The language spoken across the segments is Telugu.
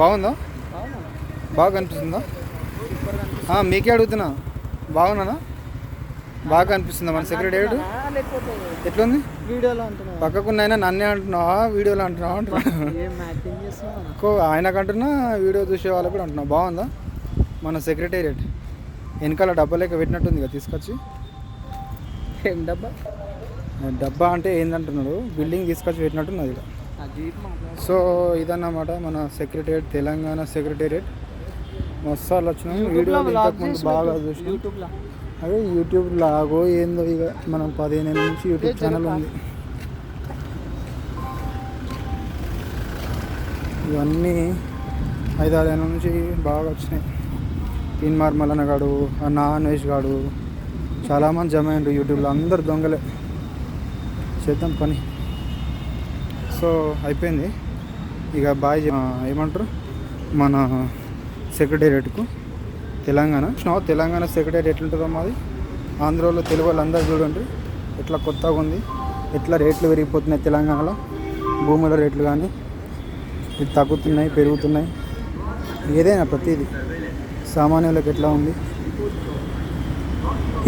బాగుందా? బాగా కనిపిస్తుందా? మీకే అడుగుతున్నా. బాగున్నానా? బాగా కనిపిస్తుందా మన సెక్రటేరియట్ లేకపోతే ఎట్లుంది? వీడియోలో అంటున్నా పక్కకున్న నన్నే అంటున్నావా? వీడియోలో అంటున్నావా? అంటున్నా ఆయనకంటున్నా వీడియో చూసే వాళ్ళకు కూడా అంటున్నా. బాగుందా? మన సెక్రటేరియట్ వెనకాల డబ్బా లెక్క పెట్టినట్టుంది కదా తీసుకొచ్చి. ఏం డబ్బా? డబ్బా అంటే ఏందంటున్నాడు? బిల్డింగ్ తీసుకొచ్చి పెట్టినట్టున్నది ఇక్కడ సో ఇదన్నమాట మన సెక్రటేరియట్ తెలంగాణ సెక్రటేరియట్. మస్తాలు వచ్చినాం ఇంతకుముందు బాగా చూసినాం. అదే యూట్యూబ్ లాగో ఏందో ఇక మనం పదిహేను ఏళ్ళ నుంచి యూట్యూబ్ ఛానల్ ఉంది. ఇవన్నీ ఐదారు ఏళ్ళ నుంచి బాగా వచ్చినాయి. తీన్మార్ మల్లన్న గాడు నాన్ వెజ్ గాడు చాలామంది జమ అయ్యారు యూట్యూబ్లో. అందరు దొంగలే. చేద్దాం పని. సో అయిపోయింది. ఇక బాయ్ ఏమంటారు? మన సెక్రటేరియట్కు తెలంగాణ. చూసినావా? తెలంగాణ సెక్రటేరియట్ ఎట్లుంటుందో మాది. ఆంధ్రాలో తెలుగు వాళ్ళందరూ చూడండి. ఎట్లా కొత్తగా ఉంది. ఎట్లా రేట్లు పెరిగిపోతున్నాయి తెలంగాణలో. భూముల రేట్లు కానీ ఇది తగ్గుతున్నాయి పెరుగుతున్నాయి. ఏదైనా ప్రతిదీ. సామాన్యులకు ఎట్లా ఉంది?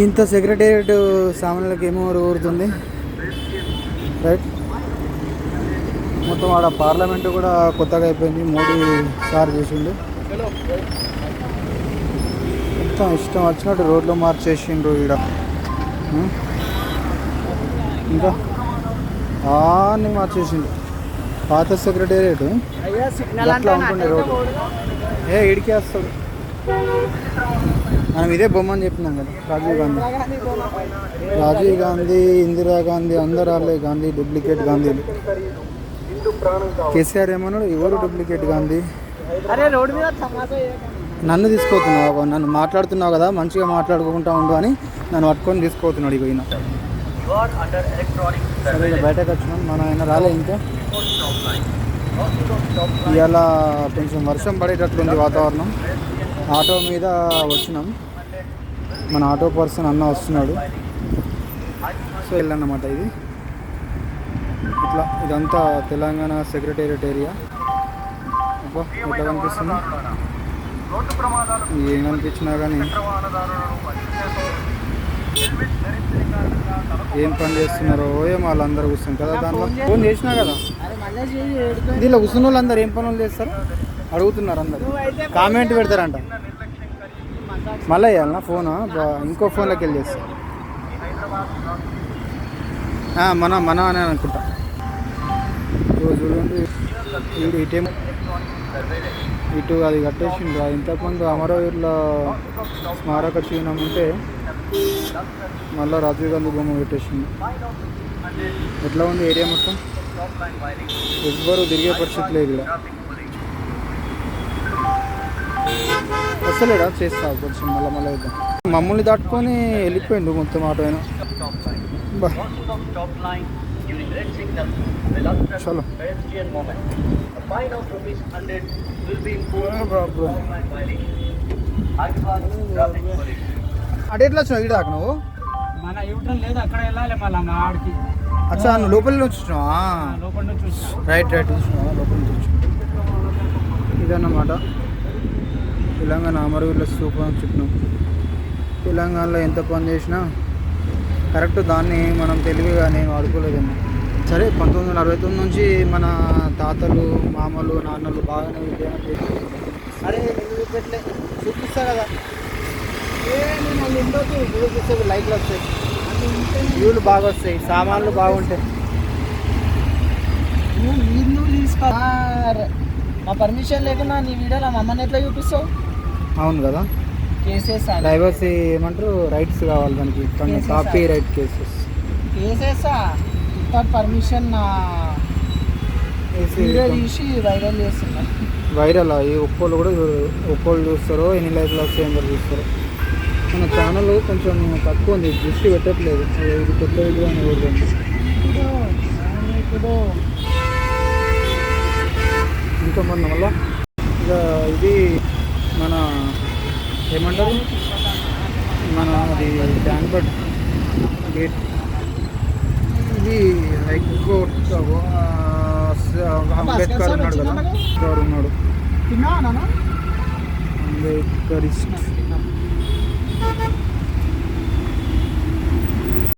ఇంత సెక్రటేరియట్ సామాన్యులకు ఏమో ఊరుతుంది రైట్ మొత్తం ఆడ పార్లమెంట్ కూడా కొత్తగా అయిపోయింది. మోడీ సార్ చేసిండు. మొత్తం ఇష్టం వచ్చినట్టు రోడ్లు మార్చేసిండ్రు ఈడ. ఉం? ఇంకా? అన్నీ మార్చేసిండు. పాత సెక్రటేరియట్. అట్లా ఉంటుండే రోడ్డు ఏ ఇడికి వస్తాడు. మనం ఇదే బొమ్మని చెప్పినాం కదా రాజీవ్ గాంధీ. రాజీవ్ గాంధీ ఇందిరా గాంధీ అందరు వాళ్ళే గాంధీ డూప్లికేట్ గాంధీలు. కేసీఆర్ ఏమన్నాడు? ఎవరు డూప్లికేట్ గాంధీ అరే రోడ్డు మీద తమాషా చేయకండి. నన్ను తీసుకోతున్నావు నన్ను మాట్లాడుతున్నావు కదా మంచిగా మాట్లాడుకుంటా ఉండు అని నన్ను పట్టుకొని తీసుకోతున్నాడు ఇక ఈయన. సరే బయటకు వచ్చినాం. మన ఆయన రాలే ఇంకా. ఇవాళ కొంచెం వర్షం పడేటట్లుంది వాతావరణం. ఆటో మీద వచ్చినాం. మన ఆటో పర్సన్ అన్న వస్తున్నాడు. సో వెళ్ళన్నమాట ఇది. ఇట్లా ఇదంతా తెలంగాణ సెక్రటేరియట్ ఏరియా. అబ్బా కనిపిస్తుంది ఏం కానీ ఏం పని చేస్తున్నారో ఏం వాళ్ళందరూ కూర్చుని కదా దాంట్లో. ఫోన్ చేసినా కదా? దీనిలో కూర్చున్న వాళ్ళందరూ ఏం పనులు చేస్తారు? అడుగుతున్నారు అందరు. కామెంట్ పెడతారంట. మళ్ళీ వేయాలన్నా ఫోన్? ఇంకో ఫోన్లోకి వెళ్ళి చేస్తారు మన మన అని అనుకుంటా. చూడండి. వీడు ఇటేమో. ఇటు అది కట్టేసిండు. అది ఇంతకుముందు అమరవీరుల స్మారక చిహ్నం ఉంటే మళ్ళీ రాజీవ్ గాంధీ బొమ్మ పెట్టేసింది ఎట్లా ఉంది ఏరియా మొత్తం? ఎవ్వరు తిరిగే పరిస్థితి లేదు ఇక్కడ. వస్తలేడా? చేస్తా కొంచెం మళ్ళీ మళ్ళీ ఇద్దాం మమ్మల్ని దాటుకొని వెళ్ళిపోయిండు మొత్తం ఆటో అయినా. చలో. Pedestrian movement. A fine of rupees 100 will be imposed on line violation. Hyderabad traffic police. అటు ఎట్లా వచ్చినావు? ఇక్కడ దాకా నువ్వు? మన యూట్యూబ్ లేదు అక్కడ వెళ్ళాలి మళ్ళీ మా ఆడికి. అచ్చా నువ్వు లోపల నుంచి వచ్చినావా? లోపల నుంచి రైట్ రైట్ వచ్చినావా? లోపల నుంచి వచ్చినావు ఇదన్నమాట. తెలంగాణ అమరవీరుల స్థూపం అని చెప్పినాం తెలంగాణలో ఎంత పని చేసినా కరెక్ట్ దాన్ని మనం తెలివిగా నేను వాడుకోలేదండి సరే పంతొమ్మిది వందల అరవై తొమ్మిది నుంచి మన తాతలు మామలు నాన్నలు బాగానే ఉద్యోగం చేసి అరే చూపెట్టలే చూపిస్తా కదా. నేను చూపిస్తే లైట్లు వస్తాయి. వ్యూలు బాగా వస్తాయి. సామాన్లు బాగుంటాయి. మీరు మా పర్మిషన్ లేకుండా నీ వీడియోలో మా అమ్మని ఎట్లా చూపిస్తావు? అవును కదా. కేసెస్ ప్రైవసీ ఏమంటారు? రైట్స్ కావాలి Cases copy? Right cases. కేసెసా? Without permission video తీసి వైరల్ చేస్తున్నా. వైరల్? ఈ ఒక్కోళ్ళు కూడా ఒక్కోళ్ళు చూస్తారో ఎన్ని లైక్లు వస్తాయి అందరు చూస్తారు. మన ఛానల్ కొంచెం తక్కువ ఉంది. దృష్టి పెట్టట్లేదు. కొత్త వీడియో అని కూడా ఇప్పుడు ఆ, ఇప్పుడు ఇంకా మొన్న మళ్ళా ఇక ఇది మన ఏమంటారు? మన అది డాన్బర్డ్ గేట్. ఇది హైకోర్ట్ అంబేద్కర్ ఉన్నాడు కదా? అంబేద్కర్ ఉన్నాడు. నాన్న? అంబేద్కరిస్ట్.